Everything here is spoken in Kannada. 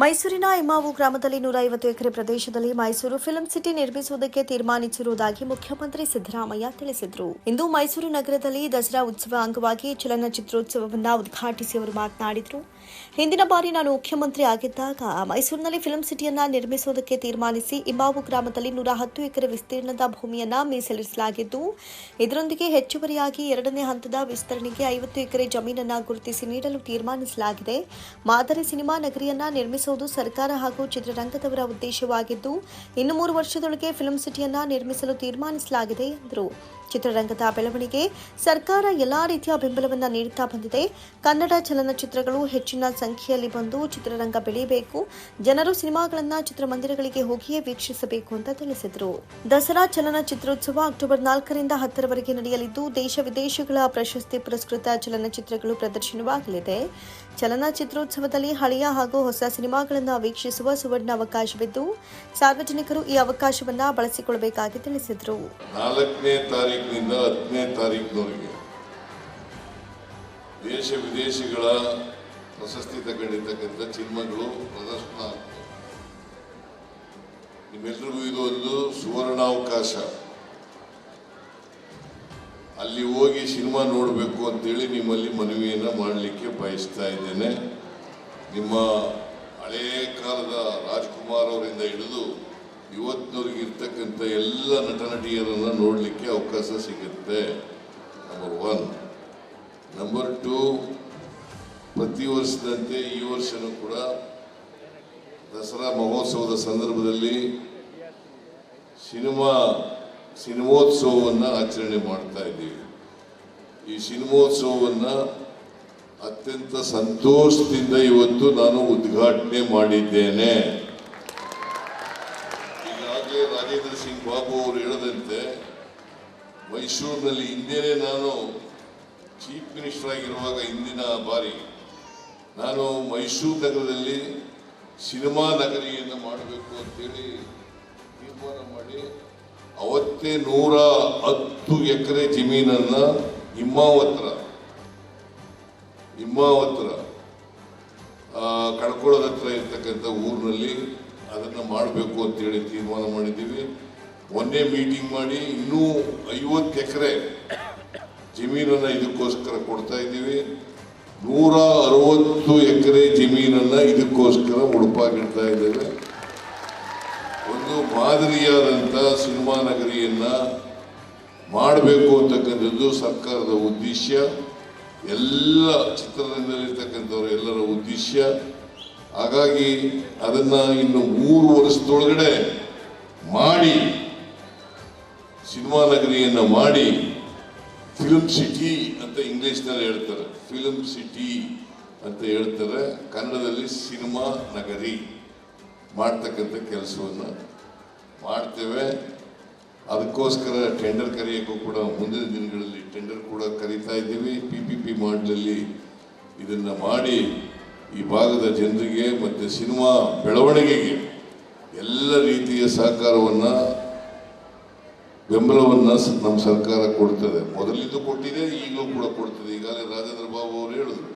ಮೈಸೂರಿನ ಇಮಾವು ಗ್ರಾಮದಲ್ಲಿ ನೂರ ಐವತ್ತು ಎಕರೆ ಪ್ರದೇಶದಲ್ಲಿ ಮೈಸೂರು ಫಿಲಂ ಸಿಟಿ ನಿರ್ಮಿಸುವುದಕ್ಕೆ ತೀರ್ಮಾನಿಸಿರುವುದಾಗಿ ಮುಖ್ಯಮಂತ್ರಿ ಸಿದ್ದರಾಮಯ್ಯ ತಿಳಿಸಿದರು. ಇಂದು ಮೈಸೂರು ನಗರದಲ್ಲಿ ದಸರಾ ಉತ್ಸವ ಅಂಗವಾಗಿ ಚಲನಚಿತ್ರೋತ್ಸವವನ್ನು ಉದ್ಘಾಟಿಸಿ ಅವರು ಮಾತನಾಡಿದರು. ಹಿಂದಿನ ಬಾರಿ ನಾನು ಮುಖ್ಯಮಂತ್ರಿ ಆಗಿದ್ದಾಗ ಮೈಸೂರಿನಲ್ಲಿ ಫಿಲಂ ಸಿಟಿಯನ್ನ ನಿರ್ಮಿಸುವುದಕ್ಕೆ ತೀರ್ಮಾನಿಸಿ ಇಮಾವು ಗ್ರಾಮದಲ್ಲಿ ನೂರ ಹತ್ತು ಎಕರೆ ವಿಸ್ತೀರ್ಣದ ಭೂಮಿಯನ್ನ ಮೀಸಲಿರಿಸಲಾಗಿದ್ದು, ಇದರೊಂದಿಗೆ ಹೆಚ್ಚುವರಿಯಾಗಿ ಎರಡನೇ ಹಂತದ ವಿಸ್ತರಣೆಗೆ ಐವತ್ತು ಎಕರೆ ಜಮೀನನ್ನ ಗುರುತಿಸಿ ನೀಡಲು ತೀರ್ಮಾನಿಸಲಾಗಿದೆ. ಮಾದರಿ ಸಿನಿಮಾ ನಗರಿಯನ್ನ ನಿರ್ಮಿಸುವುದು ಸರ್ಕಾರ ಹಾಗೂ ಚಿತ್ರರಂಗದವರ ಉದ್ದೇಶವಾಗಿದ್ದು ಇನ್ನು ಮೂರು ವರ್ಷದೊಳಗೆ ಫಿಲ್ಮ್ ಸಿಟಿಯನ್ನ ನಿರ್ಮಿಸಲು ತೀರ್ಮಾನಿಸಲಾಗಿದೆ ಎಂದರು. ಚಿತ್ರರಂಗದ ಬೆಳವಣಿಗೆ, ಸರ್ಕಾರ ಎಲ್ಲಾ ರೀತಿಯ ಬೆಂಬಲವನ್ನು ನೀಡುತ್ತಾ ಬಂದಿದೆ. ಕನ್ನಡ ಚಲನಚಿತ್ರಗಳು ಹೆಚ್ಚಿನ ಸಂಖ್ಯೆಯಲ್ಲಿ ಬಂದು ಚಿತ್ರರಂಗ ಬೆಳೆಯಬೇಕು. ಜನರು ಸಿನಿಮಾಗಳನ್ನ, ಚಿತ್ರಮಂದಿರಗಳಿಗೆ ಹೋಗಿಯೇ ವೀಕ್ಷಿಸಬೇಕು ಅಂತ ತಿಳಿಸಿದರು. ದಸರಾ ಚಲನಚಿತ್ರೋತ್ಸವ ಅಕ್ಟೋಬರ್ ನಾಲ್ಕರಿಂದ ಹತ್ತರವರೆಗೆ ನಡೆಯಲಿದ್ದು, ದೇಶ ವಿದೇಶಗಳ ಪ್ರಶಸ್ತಿ ಪುರಸ್ಕೃತ ಚಲನಚಿತ್ರಗಳು ಪ್ರದರ್ಶನವಾಗಲಿದೆ. ಚಲನಚಿತ್ರೋತ್ಸವದಲ್ಲಿ ಹಳೆಯ ಹಾಗೂ ಹೊಸ ಸಿನಿಮಾಗಳನ್ನು ವೀಕ್ಷಿಸುವ ಸುವರ್ಣ ಅವಕಾಶವಿದ್ದು, ಸಾರ್ವಜನಿಕರು ಈ ಅವಕಾಶವನ್ನು ಬಳಸಿಕೊಳ್ಳಬೇಕಾಗಿ ತಿಳಿಸಿದರು. ತಾರೀಕಿನಿಂದ ಹತ್ತನೇ ತಾರೀಕಿನವರೆಗೆ ದೇಶ ವಿದೇಶಿಗಳ ಪ್ರಶಸ್ತಿ ತಗೊಂಡಿರ್ತಕ್ಕಂಥ ಚಿನ್ಮಗಳು ಪ್ರದರ್ಶನ ಆಗ್ತವೆ ನಿಮ್ಮೆಲ್ರಿಗೂ ಇದು ಒಂದು ಸುವರ್ಣಾವಕಾಶ. ಅಲ್ಲಿ ಹೋಗಿ ಸಿನಿಮಾ ನೋಡಬೇಕು ಅಂತೇಳಿ ನಿಮ್ಮಲ್ಲಿ ಮನವಿಯನ್ನು ಮಾಡಲಿಕ್ಕೆ ಬಯಸ್ತಾ ಇದ್ದೇನೆ. ನಿಮ್ಮ ಹಳೇ ಕಾಲದ ರಾಜ್ಕುಮಾರ್ ಅವರಿಂದ ಹಿಡಿದು ಇವತ್ತಿನವರೆಗೆ ಇರ್ತಕ್ಕಂಥ ಎಲ್ಲ ನಟ ನಟಿಯರನ್ನು ನೋಡಲಿಕ್ಕೆ ಅವಕಾಶ ಸಿಗುತ್ತೆ ನಂಬರ್ ಒನ್ ನಂಬರ್ ಟು ಪ್ರತಿ ವರ್ಷದಂತೆ ಈ ವರ್ಷನೂ ಕೂಡ ದಸರಾ ಮಹೋತ್ಸವದ ಸಂದರ್ಭದಲ್ಲಿ ಸಿನಿಮಾ, ಸಿನಿಮೋತ್ಸವವನ್ನು ಆಚರಣೆ ಮಾಡ್ತಾ ಇದ್ದೀವಿ. ಈ ಸಿನಿಮೋತ್ಸವವನ್ನು ಅತ್ಯಂತ ಸಂತೋಷದಿಂದ ಇವತ್ತು ನಾನು ಉದ್ಘಾಟನೆ ಮಾಡಿದ್ದೇನೆ. ಈಗಾಗಲೇ ರಾಜೇಂದ್ರ ಸಿಂಗ್ ಬಾಬು ಅವರು ಹೇಳದಂತೆ ಮೈಸೂರಿನಲ್ಲಿ ಹಿಂದೆಯೇ ನಾನು ಚೀಫ್ ಮಿನಿಸ್ಟರ್ ಆಗಿರುವಾಗ ಹಿಂದಿನ ಬಾರಿ ನಾನು ಮೈಸೂರು ನಗರದಲ್ಲಿ ಸಿನಿಮಾ ನಗರಿಯನ್ನು ಮಾಡಬೇಕು ಅಂತೇಳಿ ತೀರ್ಮಾನ ಮಾಡಿ ಅವತ್ತೇ ನೂರ ಹತ್ತು ಎಕರೆ ಜಮೀನನ್ನು ಹಿಮಾವತ್ರ ಹಿಮಾವತ್ರ ಕಳ್ಕೊಳ್ಳೋದತ್ರ ಇರ್ತಕ್ಕಂಥ ಊರಿನಲ್ಲಿ ಅದನ್ನು ಮಾಡಬೇಕು ಅಂತೇಳಿ ತೀರ್ಮಾನ ಮಾಡಿದ್ದೀವಿ. ಮೊನ್ನೆ ಮೀಟಿಂಗ್ ಮಾಡಿ ಇನ್ನೂ ಐವತ್ತು ಎಕರೆ ಜಮೀನನ್ನು ಇದಕ್ಕೋಸ್ಕರ ಕೊಡ್ತಾ ಇದ್ದೀವಿ. ನೂರ ಅರವತ್ತು ಎಕರೆ ಜಮೀನನ್ನು ಇದಕ್ಕೋಸ್ಕರ ಉಡುಪಾಗಿಡ್ತಾ ಇದ್ದೇವೆ. ಒಂದು ಮಾದರಿಯಾದಂಥ ಸಿನಿಮಾ ನಗರಿಯನ್ನು ಮಾಡಬೇಕು ಅಂತಕ್ಕಂಥದ್ದು ಸರ್ಕಾರದ ಉದ್ದೇಶ. ಎಲ್ಲ ಚಿತ್ರರಂಗದಲ್ಲಿರ್ತಕ್ಕಂಥವ್ರ ಎಲ್ಲರ ಉದ್ದೇಶ. ಹಾಗಾಗಿ ಅದನ್ನು ಇನ್ನು ಮೂರು ವರ್ಷದೊಳಗಡೆ ಮಾಡಿ ಸಿನಿಮಾ ನಗರಿಯನ್ನು ಮಾಡಿ ಫಿಲ್ಮ್ ಸಿಟಿ ಅಂತ ಇಂಗ್ಲೀಷ್ನಲ್ಲಿ ಹೇಳ್ತಾರೆ. ಫಿಲ್ಮ್ ಸಿಟಿ ಅಂತ ಹೇಳ್ತಾರೆ. ಕನ್ನಡದಲ್ಲಿ ಸಿನಿಮಾ ನಗರಿ ಮಾಡ್ತಕ್ಕಂಥ ಕೆಲಸವನ್ನು ಮಾಡ್ತೇವೆ. ಅದಕ್ಕೋಸ್ಕರ ಟೆಂಡರ್ ಕರೆಯೋಕ್ಕೂ ಕೂಡ ಮುಂದಿನ ದಿನಗಳಲ್ಲಿ ಟೆಂಡರ್ ಕೂಡ ಕರೀತಾ ಇದ್ದೀವಿ. ಪಿ ಪಿ ಪಿ ಮಾಡಲಲ್ಲಿ ಇದನ್ನು ಮಾಡಿ ಈ ಭಾಗದ ಜನರಿಗೆ ಮತ್ತು ಸಿನಿಮಾ ಬೆಳವಣಿಗೆಗೆ ಎಲ್ಲ ರೀತಿಯ ಸಹಕಾರವನ್ನು ಬೆಂಬಲವನ್ನು ನಮ್ಮ ಸರ್ಕಾರ ಕೊಡ್ತದೆ. ಮೊದಲಿದ್ದು ಕೊಟ್ಟಿದೆ ಈಗಲೂ ಕೂಡ ಕೊಡ್ತದೆ. ಈಗಾಗಲೇ ರಾಜೇಂದ್ರ ಬಾಬು ಅವರು ಹೇಳಿದ್ರು.